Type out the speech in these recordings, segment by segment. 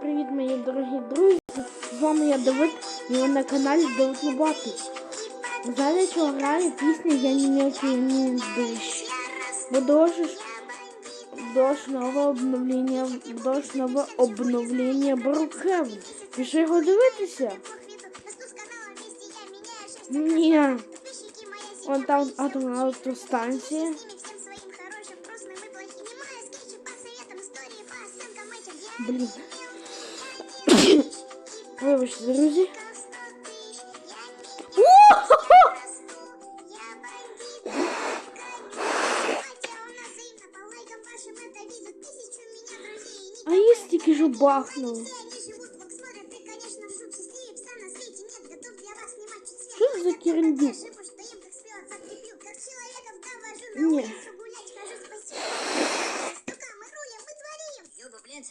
привіт, мої дорогі друзі! З вами я Давид, і ви на каналі Давид Лобатий. Зараз що грає пісня Я не мелкий, не дощ. Бо дощ, дощ нове обновлення, дощ нове обновлення Брукхевен. Пішли його дивитися? Ні. Вон там атомна автостанція. Блін. Вибачте, друзі. А если же бахнул? Что за керндик? Нет.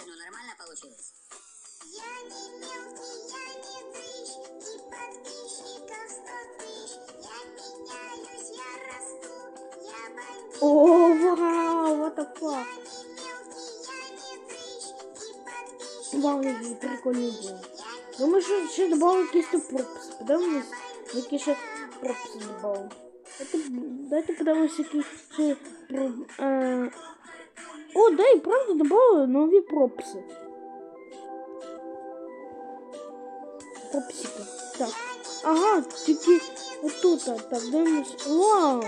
Ну, нормально получилось. О, вау, вот так класс. Вау, який прикольний був. Ну ми ще, ще додали якийсь пропс. Подивимось, які ще пропс додали. Дайте подивимось, які ще... Е, о, да, и правда додали новые пропси. Пропсики. Так. Ага, тільки отут, а, так, дивимось. Вау!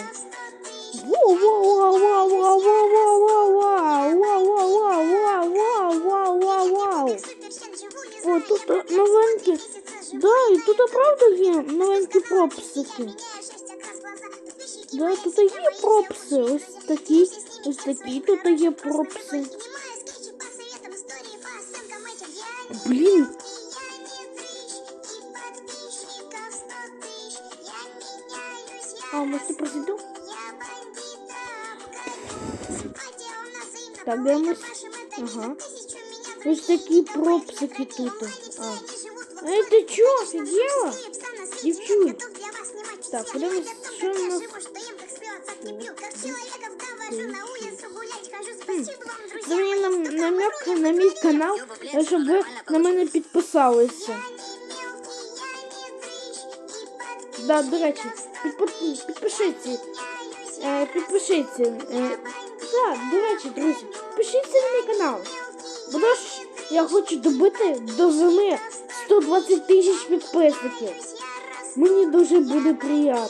Вау, вау, вау, вау, вау, вау, вау, вау, вау, вау, вау, вау, вау, вау, вау. не О, тут а, новенькі. Да, і тут правда є новенькі пропсики. Да, тут є пропси. Ось такі, ось такі тут є пропси. снимаю полностью пройду. Так, я мы... Ага. Есть такие пропсики тут. А. Это чё, офигела? Девчули. Так, куда мы что у нас? Це друзья? намік на мій канал, щоб ви на мене підписалися. Да, до речі, підпи- підпишіться. Е, підпишіться. Е, да, до речі, друзі, підпишіться на мій канал. Бо ж я хочу добити до зими 120 тисяч підписників. Мені дуже буде приємно.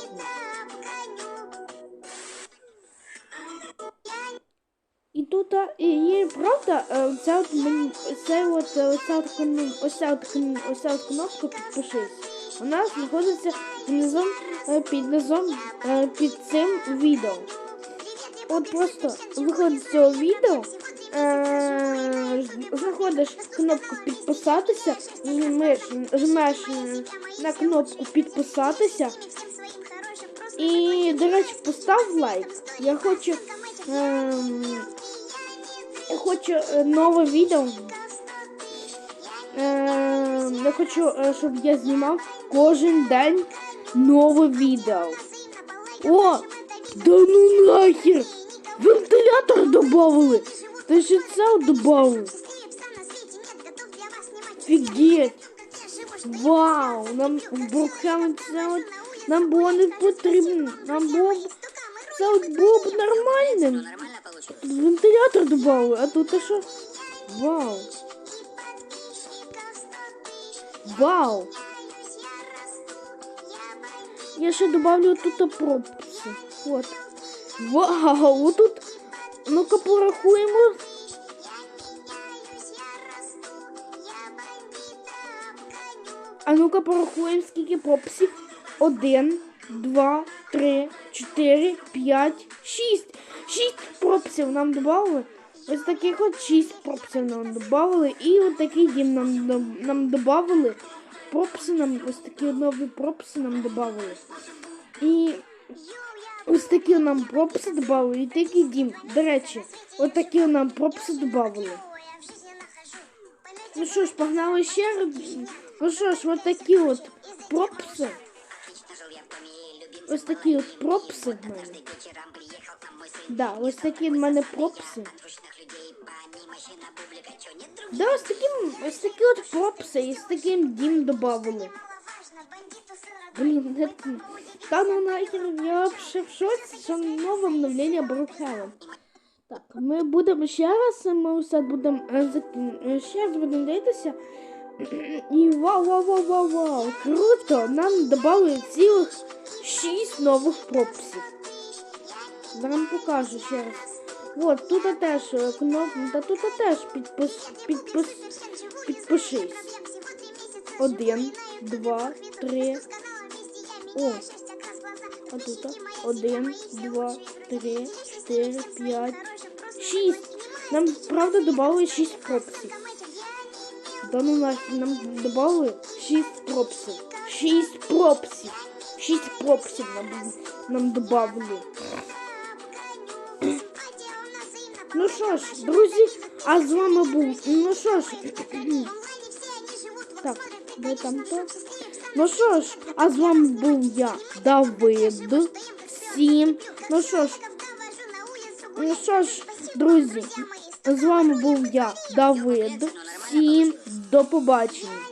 І тут і є правда, е, ця от мені це от е, оця от кн- от кнопка підпишись. Вона знаходиться внизу е, під низом е, під цим відео. От просто виходить з цього відео, е, знаходиш кнопку підписатися, жмеш, на кнопку підписатися. І, до речі, постав лайк. Я хочу. Ем, я хочу нове відео. Ем, я хочу, е, щоб я знімав кожен день нове відео. О! Да ну нахер! Вентилятор добавили! Ти ще це добавили? Офігеть! Вау! Нам в Брукхамен це от нам було не потрібно. Нам було б- це от було б Ну нормальним. нормально получилось. Тут вентилятор добавили, а тут а що? Вау! Вау! Я ще добавлю тут пропуси. От. Вау! Отут. Ну-ка порахуємо. А ну-ка порахуємо, скільки пропусів. Один, два, три, чотири, п'ять, шість. Шість пропусів нам додали. Ось таких от шість пропусів нам додали. І от такий дім нам, доб- нам додали. Пропуси нам, ось такі нові пропуси нам додали. І ось такі нам пропуси додали. І такий дім. До речі, от такі нам пропуси додали. Ну що ж, погнали ще раз. Ну що ж, от такі от пропуси. Вечно жил я в доме и любим Ось такі от пропуси в Да, ось такі в мене друг Да, ось таким, ось такі от пропси і з таким дім 40 Блін, не та ну нахер, я вообще в шоці, що нове обновлення Брукхелен. Так, ми будемо ще раз, ми все будемо е, е, ще раз будемо дивитися. І вау, вау, вау, вау, вау, круто! Нам додали цілих 6 нових пропсів. Зараз вам покажу ще раз. От, тут теж е, кнопка, та тут теж підпис, підпис, підпишись. Один, два, три. О, а тут один, два, три, чотири, п'ять, шість. Нам правда додали шість пропсів. Да ну нафіг, нам додали шість пропсів. Шість пропсів. Шість пропсів нам, нам додали. Ну що ж, друзі, а з вами був. Ну що ж, так, де там то? Ну що ж, а з вами був я, Давид. Всім. Ну що ж, ну що ж, друзі, з вами був я, Давид. Всім до побачення.